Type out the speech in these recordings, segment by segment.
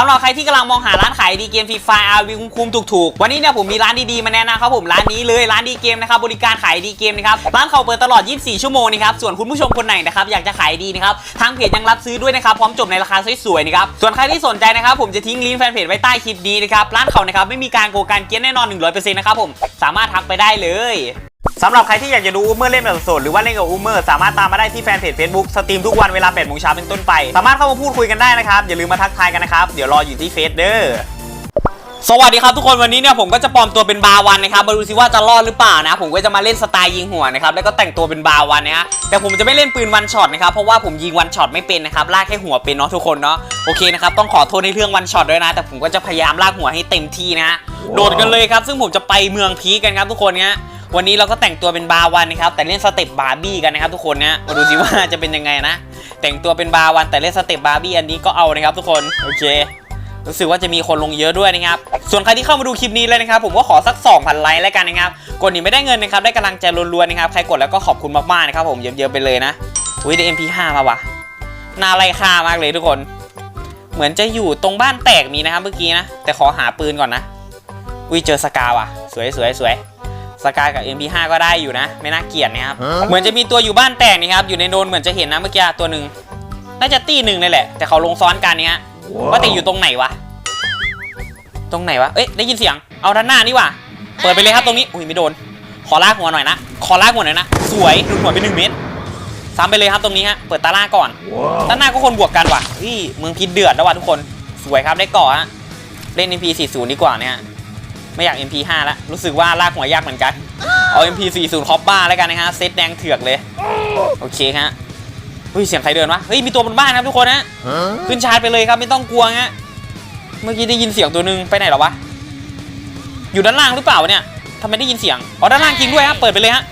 สำหรับใครที่กำลังมองหาร้านขายดีเกมฟรีไฟอาร์วีคุ้มๆถูกๆ วันนี้เนี่ยผมมีร้านดีๆมาแนะนำครับผมร้านนี้เลยร้านดีเกมนะครับบริการขายดีเกมนะครับร้านเขาเปิดตลอด 24 ชั่วโมงนะครับส่วนคุณผู้ชมคนไหนนะครับอยากจะขายดีนะครับทางเพจยังรับซื้อด้วยนะครับพร้อมจบในราคาสวยๆนะครับส่วนใครที่สนใจนะครับผมจะทิ้งลิงก์แฟนเพจไว้ใต้คลิปนี้นะครับร้านเขานะครับไม่มีการโกงการเกี้ยนแน่นอน100%นะครับผมสามารถทักไปได้เลย สำหรับใครที่อยากจะดูอูเมอร์เล่นแบบสดหรือว่าเล่นกับอูเมอร์สามารถตามมาได้ที่แฟนเพจ Facebook สตรีมทุกวันเวลา8โมงเช้าเป็นต้นไป สามารถเข้ามาพูดคุยกันได้นะครับ อย่าลืมมาทักทายกันนะครับ เดี๋ยวรออยู่ที่เฟซเด้อสวัสดีครับทุกคนวันนี้เนี่ยผมก็จะปลอมตัวเป็นบาวันนะครับมาดูซิว่าจะรอดหรือเปล่านะ ผมก็จะมาเล่นสไตล์ยิงหัวนะครับแล้วก็แต่งตัวเป็นบาวันนะฮะแต่ผมจะไม่เล่นปืนวันช็อตนะครับเพราะว่าผมยิงวันช็อตไม่เป็นนะครับลากแค่หัวเป็นเนาะทุกคนเนาะโอเคนะครับต้องขอโทษในเรื่องวันช็อตด้วยนะ แต่ผมก็จะพยายามลากหัวให้เต็มที่นะโดดกันเลยครับซึ่งผมจะไปเมืองพีกันครับทุกคนเนี้ย วันนี้เราก็แต่งตัวเป็นบาวันนะครับ แต่เล่นสเต็ปบาร์บี้กันนะครับทุกคนเนี้ยมาดูซิว่าจะเป็นยังไงนะ แต่งตัวเป็นบาวันแต่เล่นสเต็ปบาร์บี้อันนี้ก็เอานะครับทุกคน โอเค รู้สึกว่าจะมีคนลงเยอะด้วยนะครับ ส่วนใครที่เข้ามาดูคลิปนี้เลยนะครับ ผมก็ขอสัก 2,000 ไลค์แล้วกันนะครับ กดนี้ไม่ได้เงินนะครับ ได้กำลังใจรัวนๆนะครับ ใครกดแล้วก็ขอบคุณมากๆนะครับผม เยอะๆไปเลยนะ อุ้ยได้ MP5 มาวะน่าไล่ฆ่ามากเลยทุกคน เหมือนจะอยู่ตรงบ้านแตกมีนะครับเมื่อกี้นะ แต่ขอหาปืนก่อนนะ อุ้ยเจอสกาว่ะ สวยสวยสวย สกากับ MP5 ก็ได้อยู่นะ ไม่น่าเกลียดนะครับ เหมือนจะมีตัวอยู่บ้านแตกนี่ครับ อยู่ในโดนเหมือนจะเห็นนะเมื่อกี้ตัวหนึ่งน่าจะตีหนึ่งเลยแหละ แต่เขาลงซ้อนกันเนี่ยฮะว่าแต่อยู่ตรงไหนวะ ตรงไหนวะ เอ้ยได้ยินเสียง เอาด้านหน้านี่ว่ะ เปิดไปเลยครับตรงนี้ อุ้ยไม่โดน ขอลากหัวหน่อยนะ ขอลากหัวหน่อยนะ สวยดูหัวไปหนึ่งเมตรซ้ำไปเลยครับตรงนี้ฮะ เปิดตาล่าก่อนด้านหน้าก็คนบวกกันว่ะเฮ้ยเมืองพิษเดือดแล้วว่ะทุกคน สวยครับได้ก่อฮะ เล่น MP40 ดีกว่าเนี่ย ไม่อยาก MP5 แล้วรู้สึกว่าลากหัวยากเหมือนกัน เอา MP40 คอปบ้าแล้วกันนะฮะเซตแดงเถือกเลย โอเคฮะเฮ้ยเสียงใครเดินวะเฮ้ยมีตัวบนบ้านครับทุกคนฮะขึ้นชาร์จไปเลยครับไม่ต้องกลัวฮะเมื่อกี้ได้ยินเสียงตัวหนึ่งไปไหนหรอวะอยู่ด้านล่างหรือเปล่าวะเนี่ยทำไมได้ยินเสียงอ๋อด้านล่างจริงด้วยฮะเปิดไปเลยฮะ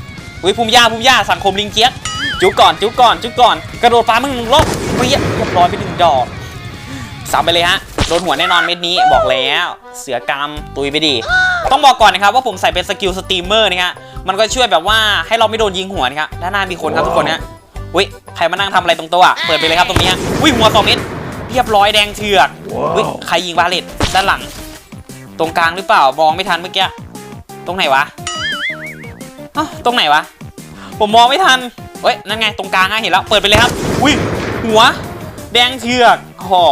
อุ้ยภูมิยาภูมิยาสังคมลิงเกียสจุกก่อนจุกก่อนจุกก่อนกระโดดปามึงหนึ่งรอบเฮ้ยเรียบร้อยไปหนึ่งดอกสามไปเลยฮะ โดนหัวแน่นอนเม็ดนี้บอกแล้ว เสือกรรมตุยไปดิต้องบอกก่อนนะครับว่าผมใส่เป็นสกิลสตรีมเมอร์นะฮะมันก็ช่วยแบบว่าให้เราไม่โดนยิงหัวนะครับด้านหน้ามีคนครับทุกคนนะอุ้ยใครมานั่งทำอะไรตรงโต๊ะอะเปิดไปเลยครับตรงนี้ฮะอุ้ยหัวสองเม็ดเรียบร้อยแดงเถือกอุ้ยใครยิงบาเลตด้านหลัง ตรงกลางหรือเปล่ามองไม่ทันเมื่อกี้ตรงไหนวะอ้าวตรงไหนวะ ผมมองไม่ทันเฮ้ยนั่นไงตรงกลางฮะเห็นแล้วเปิดไปเลยครับอุ้ยหัว แดงเถือกหอ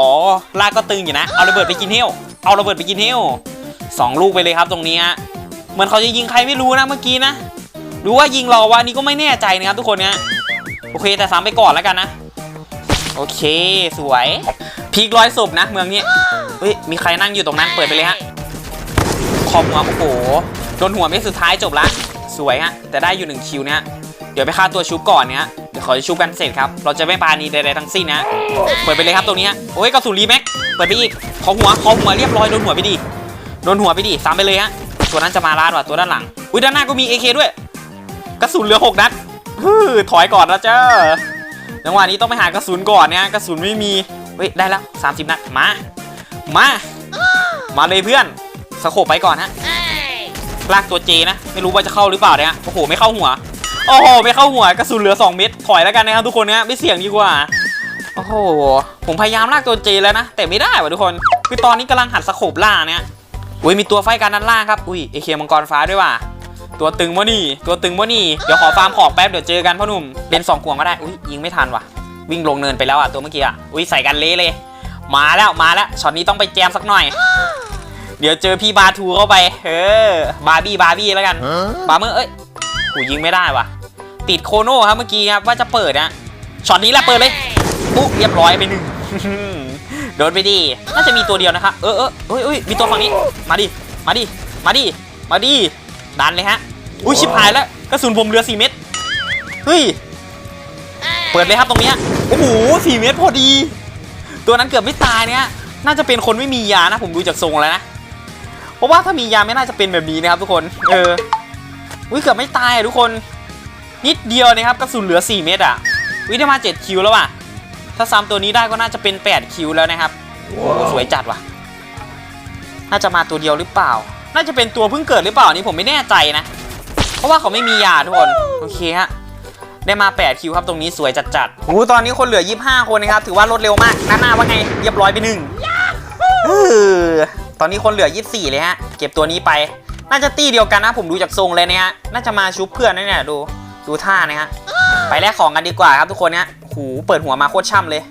ลากก็ตึงอยู่นะ เอาระเบิดไปกินเหี้ยวเอาระเบิดไปกินเหี้ยวสองลูกไปเลยครับตรงนี้ฮะเหมือนเขาจะยิงใครไม่รู้นะเมื่อกี้นะหรือว่ายิงราวะอันนี้ก็ไม่แน่ใจนะครับทุกคนนะโอเคแต่ซ้ำไปก่อนแล้วกันนะ โอเคสวยพีกร้อยศพนะเมืองนี้เฮ้ยมีใครนั่งอยู่ตรงนั้นเปิดไปเลยฮะขอบหัวโอ้โหโดนหัวเม็ดสุดท้ายจบละ สวยฮะแต่ได้อยู่หนึ่งคิวนะฮะเดี๋ยวไปฆ่าตัวชุบก่อนเนี่ยเดี๋ยวขอชุบกันเสร็จครับ เราจะไม่ปาณีใดๆทั้งสิ้นนะ เปิดไปเลยครับตรงนี้โอ้ยกระสุนรีแม็ก เปิดไปอีก ขอหัว ขอหัวเรียบร้อยโดนหัวไปดิโดนหัวไปดิสามไปเลยฮะ ตัวนั้นจะมาลาดว่ะตัวด้านหลัง อุ้ยด้านหน้าก็มี AK ด้วย กระสุนเหลือหกนัดฮึ่ยถอยก่อนนะเจ้าจังหวะนี้ต้องไปหากระสุนก่อนเนี่ยกระสุนไม่มี เฮ้ยได้แล้ว30นัด มา มา มาเลยเพื่อนสโคบไปก่อนฮะ ลากตัวเจนะ ไม่รู้ว่าจะเข้าหรือเปล่าเนี่ยโอ้โหไม่เข้าหัว โอ้โหไม่เข้าหัวกระสุนเหลือ 2 เม็ดถอยแล้วกันนะครับทุกคนนะไม่เสี่ยงดีกว่าโอ้โหผมพยายามลากตัวเจแล้วนะ แต่ไม่ได้ว่ะทุกคน คือตอนนี้กำลังหัดสโคบล่าเนี่ยอุ้ยมีตัวไฟกันด้านล่างครับอุ้ยเอเคมังกรฟ้าด้วยว่ะตัวตึงวะนี่ ตัวตึงวะนี่ เดี๋ยวขอฟาร์มของแป๊บเดี๋ยวเจอกันพ่อหนุ่มเล่นสองขวงก็ได้อุ้ยยิงไม่ทันว่ะ วิ่งลงเนินไปแล้วอะตัวเมื่อกี้อะอุ้ยใส่กันเละเลย มาแล้วมาแล้วช็อตนี้ต้องไปแจมสักหน่อย ดี๋ยวเจอพี่บาทูเข้าไป เออ บาร์บี้บาร์บี้แล้วกันบาร์เมอร์เอ้ยหูยิงไม่ได้ว่ะ ติดโคโน่ครับเมื่อกี้ครับว่าจะเปิดนะช็อตนี้แหละเปิดเลยปุ๊บเรียบร้อยไปหนึ่งโดนไปดีน่าจะมีตัวเดียวนะคะเออเออเอ้ยเอ้ยมีตัวฝั่งนี้ มาดิ มาดิ มาดิ มาดิ ดันเลยฮะ อุ้ยชิบหายแล้ว กระสุนผมเหลือ4เม็ด เฮ้ย เปิดเลยครับตรงเนี้ยโอ้โหสี่เม็ดพอดี ตัวนั้นเกือบไม่ตายเนี่ย น่าจะเป็นคนไม่มียานะ ผมดูจากทรงแล้วนะ เพราะว่าถ้ามียาไม่น่าจะเป็นแบบนี้นะครับทุกคน เออ อุ้ยเกือบไม่ตายอะทุกคน นิดเดียวนะครับกระสุนเหลือ 4 เม็ดอะวิได้มา 7 คิวแล้วว่ะ ถ้าซ้ำตัวนี้ได้ก็น่าจะเป็น 8 คิวแล้วนะครับโอ้โหสวยจัดว่ะ น่าจะมาตัวเดียวหรือเปล่า น่าจะเป็นตัวเพิ่งเกิดหรือเปล่านี่ผมไม่แน่ใจนะ เพราะว่าเขาไม่มียาทุกคน โอเคฮะ ได้มา 8 คิวครับตรงนี้สวยจัดๆโอ้โหตอนนี้คนเหลือ 25 คนนะครับ ถือว่าลดเร็วมาก หน้าหน้าว่าไง เรียบร้อยไปหนึ่ง ตอนนี้คนเหลือ 24 เลยฮะ เก็บตัวนี้ไป น่าจะตีเดียวกันนะ ผมดูจากทรงเลยเนี่ยฮะ น่าจะมาชุบเพื่อนนะเนี่ยดู ดูท่านะฮะ ไปแลกของกันดีกว่าครับทุกคนเนี่ยหูเปิดหัวมาโคตรช่ำเลย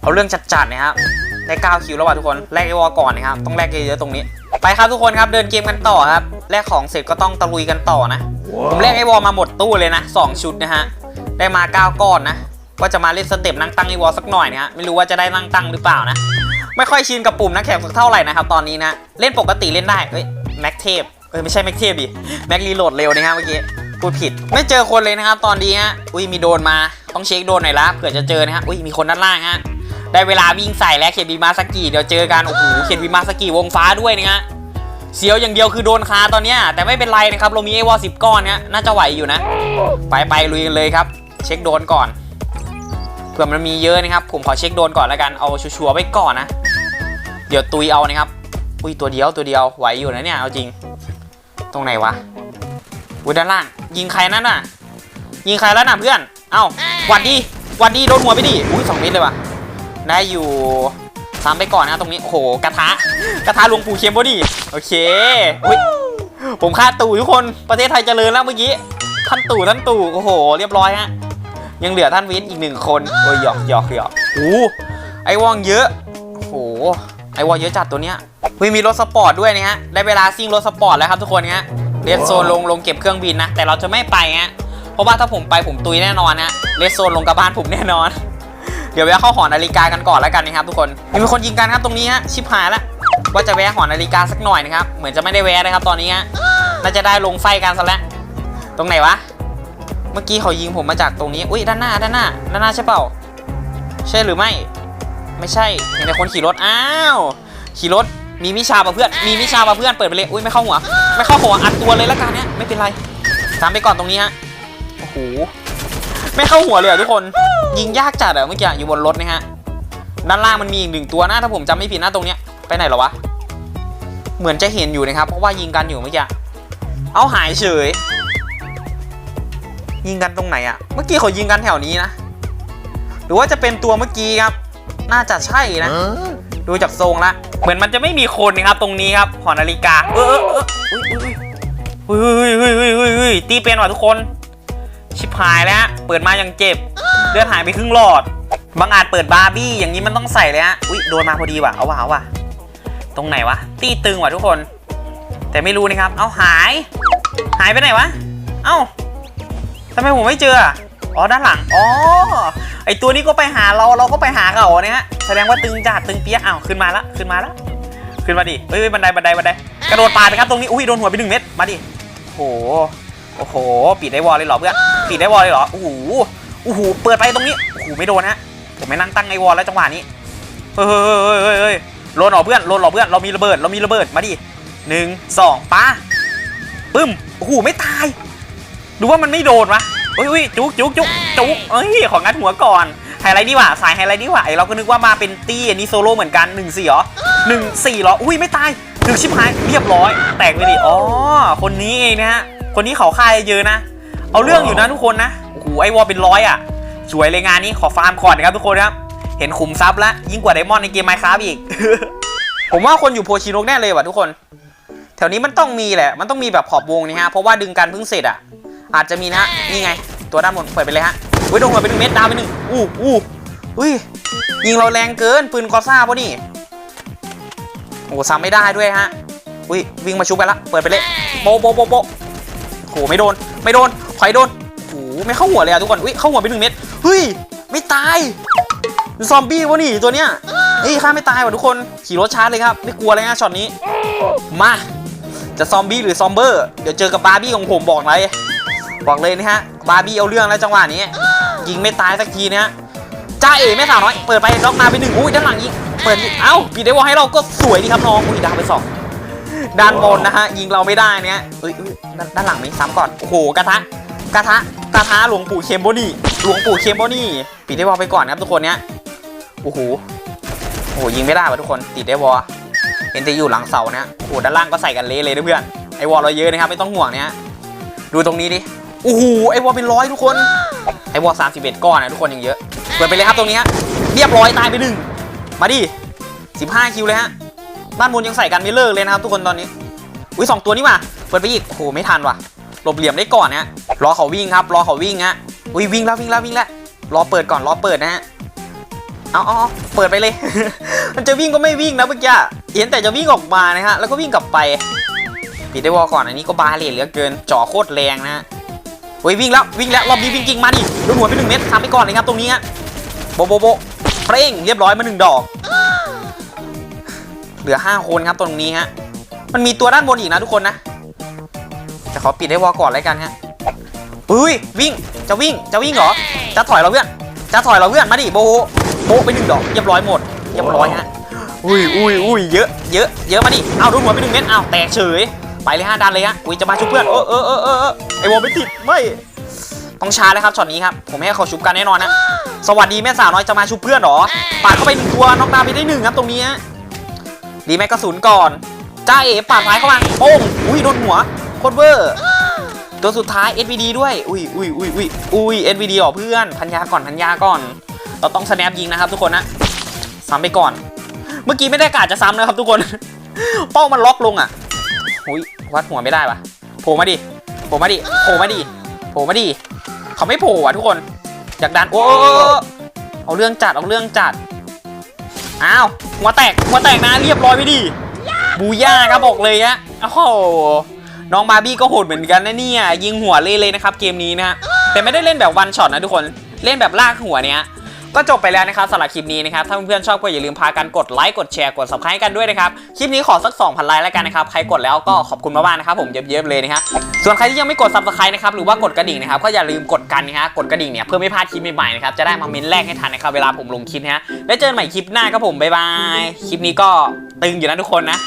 เอาเรื่องจัดๆนะครับ ได้ 9 คิวแล้วว่ะทุกคน แลกไอวอลก่อนนะครับ ต้องแลกเยอะๆตรงนี้ ไปครับทุกคนครับ เดินเกมกันต่อครับ แลกของเสร็จก็ต้องตะลุยกันต่อนะ ผมแลกไอวอลมาหมดตู้เลยนะสองชุดนะฮะ ได้มา 9 ก้อนนะว่าจะมาเล่นสเต็ปนั่งตั้งไอวอลสักหน่อยนะฮะ ไม่รู้ว่าจะได้นั่งตั้งหรือเปล่านะ ไม่ค่อยชินกับปุ่มนักแข่งสักเท่าไหร่นะครับตอนนี้นะเล่นปกติเล่นได้เอ้ยแม็กเทพเอ้ยไม่ใช่แม็กเทพดิแม็กรีโหลดเร็วนะฮะเมื่อกี้พูดผิด ไม่เจอคนเลยนะครับตอนนี้ฮะอุ้ยมีโดนมาต้องเช็คโดนหน่อยละเผื่อจะเจอนะฮะอุ้ยมีคนด้านล่างฮะได้เวลาวิ่งใส่แล้วเคนบิมาสกิเดี๋ยวเจอกันโอ้โหเคนบิมาสกิวงฟ้าด้วยนะฮะเสียวอย่างเดียวคือโดนคาตอนเนี้ยแต่ไม่เป็นไรนะครับเรามีไอวอลสิบก้อนเนี้ยน่าจะไหวอยู่นะ ไปไปลุยกันเลยครับ เช็คโดนก่อน เผื่อมันมีเยอะนะครับ ผมขอเช็คโดนก่อนแล้วกันเอาชัวร์ๆไว้ก่อนนะ เดี๋ยวตุยเอานะครับ อุ้ยตัวเดียวตัวเดียวไหวอยู่นะเนี่ยเอาจริง ตรงไหนวะอุ้ยด้านล่าง ยิงใครนั่นน่ะ ยิงใครแล้วน่ะเพื่อน เอ้าหวันดีหวันดีโดนหัวไปดิอุ้ยสองเมตรเลยว่ะได้อยู่ซ้ำไปก่อนนะตรงนี้โอ้โหกระทะกระทะหลวงปู่เข็มพอดีโอเคอุ้ยผมฆ่าตู่ทุกคนประเทศไทยเจริญแล้วเมื่อกี้ท่านตู่ท่านตู่โอ้โห เรียบร้อยฮะ ยังเหลือท่านวินอีกหนึ่งคนโอ้ยหยอกหยอกหยอกโอ้ไอวองเยอะโอ้โหไอวองเยอะจัดตัวเนี้ยเฮ้ยมีรถสปอร์ตด้วยนะฮะได้เวลาซิ่งรถสปอร์ตแล้วครับทุกคนฮะเรียนโซนลงลงเก็บเครื่องบินนะ แต่เราจะไม่ไปฮะเพราะว่าถ้าผมไปผมตุยแน่นอนฮะเลสโซนลงกับบ้านผมแน่นอน เดี๋ยวแวะเข้าหอนาฬิกากันก่อนแล้วกันนะครับทุกคนมีคนยิงกันครับตรงนี้ฮะชิบหายละว่าจะแวะหอนาฬิกาสักหน่อยนะครับเหมือนจะไม่ได้แวะนะครับตอนนี้ฮะน่าจะได้ลงไฟกันซะแล้วตรงไหนวะ เมื่อกี้เขายิงผมมาจากตรงนี้ อุ้ยด้านหน้าด้านหน้าด้านหน้าใช่เปล่า ใช่หรือไม่ ไม่ใช่ เห็นแต่คนขี่รถ อ้าว ขี่รถ มีมิชาป่ะเพื่อน มีมิชาป่ะเพื่อน เปิดไปเลย อุ้ยไม่เข้าหัว ไม่เข้าหัว อัดตัวเลยละกันเนี้ยไม่เป็นไร ตามไปก่อนตรงนี้ฮะ โอ้โห ไม่เข้าหัวเลยเหรอทุกคน ยิงยากจัดอะเมื่อกี้อยู่บนรถนะฮะ ด้านล่างมันมีอีกหนึ่งตัวนะถ้าผมจำไม่ผิดนะตรงเนี้ย ไปไหนหรอวะ เหมือนจะเห็นอยู่นะครับ เพราะว่ายิงกันอยู่เมื่อกี้ เอาหายเฉย ยิงกันตรงไหนอะเมื่อกี้เขายิงกันแถวนี้นะ หรือว่าจะเป็นตัวเมื่อกี้ครับ น่าจะใช่นะ ดูจากทรงละ เหมือนมันจะไม่มีคนนะครับ ตรงนี้ครับ หอนาฬิกา เออเออเอออุ้ยอุ้ยอุ้ยอุ้ยอุ้ยอุ้ยตีเป็นว่ะทุกคน ชิบหายแล้วฮะเปิดมายังเจ็บ เลือดหายไปครึ่งหลอด บางอาจเปิดบาร์บี้อย่างนี้มันต้องใส่เลยฮะ อุ้ยโดนมาพอดีว่ะ เอาว่ะเอาว่ะ ตรงไหนวะ ตีตึงว่ะทุกคน แต่ไม่รู้นะครับ เอาหาย หายไปไหนวะ เอ้าทำไมผมไม่เจออะอ๋อด้านหลัง อ๋อ ไอตัวนี้ก็ไปหาเรา เราก็ไปหาเขาเนี่ยฮะ แสดงว่าตึงจัดตึงเปี้ยอ้าว ขึ้นมาละขึ้นมาละขึ้นมาดิเฮ้ยบันไดบันไดบันได กระโดดปาดไปครับตรงนี้ อุ้ยโดนหัวไปหนึ่งเม็ด มาดิ โอ้โห โอ้โห ปิดได้วอลเลยเหรอเพื่อน ปิดได้วอลเลยเหรอโอ้โหโอ้โห เปิดไปตรงนี้ โอ้โห ไม่โดนฮะ ผมไม่นั่งตั้งไอวอลแล้วจังหวะนี้ เฮ้ยเฮ้ยเฮ้ยเฮ้ยเฮ้ยโลนหรอเพื่อนโลนหรอเพื่อน เรามีระเบิด เรามีระเบิด มาดิหนึ่งสองป้าปึ้ม โอ้โห ไม่ตาย ดูว่ามันไม่โดนวะเฮ้ยเฮ้ยจุกจุกจุกจุกเอ้ยของงัดหัวก่อนไฮไลท์ดีกว่าสายไฮไลท์ดีกว่าไอเราก็นึกว่ามาเป็นตี้อันนี้โซโล่เหมือนกันหนึ่งสี่เหรอหนึ่งสี่เหรออุ้ยไม่ตายถึงชิบหายเรียบร้อย แตกไปดิอ๋อคนนี้เองนะฮะคนนี้เขาค่ายเยอะนะ เอาเรื่องอยู่นะทุกคนนะโอ้โหไอวอลเป็นร้อยอะสวยเลยงานนี้ขอฟาร์มก่อนนะครับทุกคนครับเห็นขุมทรัพย์แล้วยิ่งกว่าไดมอนด์ในเกมไมค์ครับอีก ผมว่าคนอยู่โพชิโนกแน่เลยว่ะทุกคน แถวนี้มันต้องมีแหละ มันต้องมีแบบขอบวงนี่ฮะเพราะว่าดึงกันเพิ่งเสร็จอะ อาจจะมีนะฮะนี่ไง ตัวด้านบนเปิดไปเลยฮะอุ้ยโดนหัวไปหนึ่งเม็ดดาวไปหนึ่งอู้อู้อุ้ยยิงเราแรงเกินปืนกอซ่าปะนี่โอ้ซ้ำไม่ได้ด้วยฮะอุ้ยวิ่งมาชุบไปละเปิดไปเลยโปโปโปโปโหไม่โดน ไม่โดนถอยโดนโอ้โหไม่เข้าหัวเลยอะทุกคนอุ้ยเข้าหัวไปหนึ่งเม็ดเฮ้ยไม่ตายซอมบี้วะนี่ตัวเนี้ยเฮ้ยข้าไม่ตายว่ะทุกคนขี่รถชาร์จเลยครับ ไม่กลัวเลยนะช็อตนี้ มา จะซอมบี้หรือซอมเบอร์ เดี๋ยวเจอกับบาร์บี้ของผมบอกเลย บอกเลยนะฮะ บาร์บี้เอาเรื่องแล้วจังหวะนี้ ยิงไม่ตายสักทีนะฮะจ้าเอ๋แม่สาวน้อย เปิดไปล็อกมาไปหนึ่งอุ้ยด้านหลังยิงเปิดอีกเอ้าปิดได้วอลให้เราก็สวยดีครับน้องอุ้ยดาวไปสองด้านบนนะฮะยิงเราไม่ได้เนี่ยเอ้ยเอ้ยด้านหลังมีซ้ำก่อนโอ้โหกระทะกระทะกระทะหลวงปู่เคมโบนี่หลวงปู่เคมโบนี่ปิดได้วอลไปก่อนนะครับทุกคนเนี้ยโอ้โหโอ้โหยิงไม่ได้ว่ะทุกคนติดได้วอลเห็นจะอยู่หลังเสาเนี่ยโอ้โหด้านล่างก็ใส่กันเละเลยนะเพื่อนไอวอลเราเยอะนะครับไม่ต้องห่วงเนี่ยดูตรงนี้ดิ โอ้โหไอวอลเป็นร้อยทุกคน ไอวอลสามสิบเอ็ดก้อนนะทุกคนยังเยอะเปิดไปเลยครับตรงนี้ฮะเรียบร้อยตายไปหนึ่งมาดิ15คิวเลยฮะด้านบนยังใส่กันไม่เลิกเลยนะครับทุกคนตอนนี้อุ้ยสองตัวนี่มาเปิดไปอีกโอ้โหไม่ทันว่ะหลบเหลี่ยมได้ก่อนฮะรอเขาวิ่งครับ รอเขาวิ่งฮะอุ้ยวิ่งแล้ววิ่งแล้ววิ่งแล้วรอเปิดก่อนรอเปิดนะฮะเอาเอาเอาเปิดไปเลย มันจะวิ่งก็ไม่วิ่งนะเมื่อกี้เห็นแต่จะวิ่งออกมานะฮะแล้วก็วิ่งกลับไปปิดได้วอลก่อนอันนี้ก็บาเลตเหลือเกินจ่อโคตรแรงนะฮะ เฮ้ยวิ่งแล้ววิ่งแล้วรอบนี้วิ่งจริงมาดิโดนหัวไปหนึ่งเม็ดทำไปก่อนเลยครับตรงนี้ฮะโบโบโบเปร่งเรียบร้อยมาหนึ่งดอก เหลือห้าคนครับตรงนี้ฮะมันมีตัวด้านบนอีกนะทุกคนนะแต่ขอปิดให้วอลก่อนแล้วกันฮะอุ้ยวิ่งจะวิ่งจะวิ่งเหรอจะถอยเราเพื่อนจะถอยเราเพื่อนมาดิโบโบไปหนึ่งดอกเรียบร้อยหมดเรียบร้อยฮะอุ้ยอุ้ยอุ้ยเยอะเยอะเยอะมาดิเอาโดนหัวไปหนึ่งเม็ดเอาแตกเฉย ไปเลยฮะดันเลยฮะอุ้ยจะมาชุบเพื่อนเออเออเออเออเออไอวอลไม่ติดไม่ต้องชาร์จเลยครับช็อตนี้ครับผมให้เขาชุบกันแน่นอนนะสวัสดีแม่สาวน้อยจะมาชุบเพื่อนเหรอปาดเข้าไปหนึ่งตัวน็อกดาวน์ไปได้หนึ่งครับตรงนี้ฮะดีแม็กกระสุนก่อนจ้าเอ๋ปาดท้ายเข้ามาโป้งอุ้ยโดนหัวโคตรเวอร์ตัวสุดท้าย SVD ด้วย อุ้ยอุ้ยอุ้ยอุ้ยอุ้ย SVD อ๋อเพื่อนพันยาก่อนพันยาก่อน เราต้องสแนปยิงนะครับทุกคนนะซ้ำไปก่อน เมื่อกี้ไม่ได้กาจะซ้ำนะครับทุกคน เป้ามันล็อกลงอะ อุ้ยวัดหัวไม่ได้ปะโผล่มาดิโผล่มาดิโผล่มาดิโผล่มาดิเขาไม่โผล่อะทุกคนอยากดันโอ้เอาเรื่องจัดเอาเรื่องจัดอ้าวหัวแตกหัวแตกนะเรียบร้อยไปดิบูย่าครับบอกเลยฮะโอ้โหน้องบาร์บี้ก็โหดเหมือนกันนะเนี่ยยิงหัวเละเลยนะครับเกมนี้นะฮะแต่ไม่ได้เล่นแบบวันช็อตนะทุกคนเล่นแบบลากหัวเนี้ย ก็จบไปแล้วนะครับสำหรับคลิปนี้นะครับถ้าเพื่อนๆชอบก็อย่าลืมพากันกดไลค์กดแชร์กด subscribe กันด้วยนะครับคลิปนี้ขอสัก 2,000 ไลค์แล้วกันนะครับใครกดแล้วก็ขอบคุณมากๆนะครับผมเยอะๆเลยนะครับส่วนใครที่ยังไม่กด subscribe นะครับหรือว่ากดกระดิ่งนะครับก็อย่าลืมกดกันนะฮะกดกระดิ่งเนี่ยเพื่อไม่พลาดคลิปใหม่ๆนะครับจะได้มาเม้นแรกให้ทันนะครับเวลาผมลงคลิปนะฮะแล้วเจอกันใหม่คลิปหน้าครับผมบ๊ายบายคลิปนี้ก็ตึงอยู่นะทุกคนนะ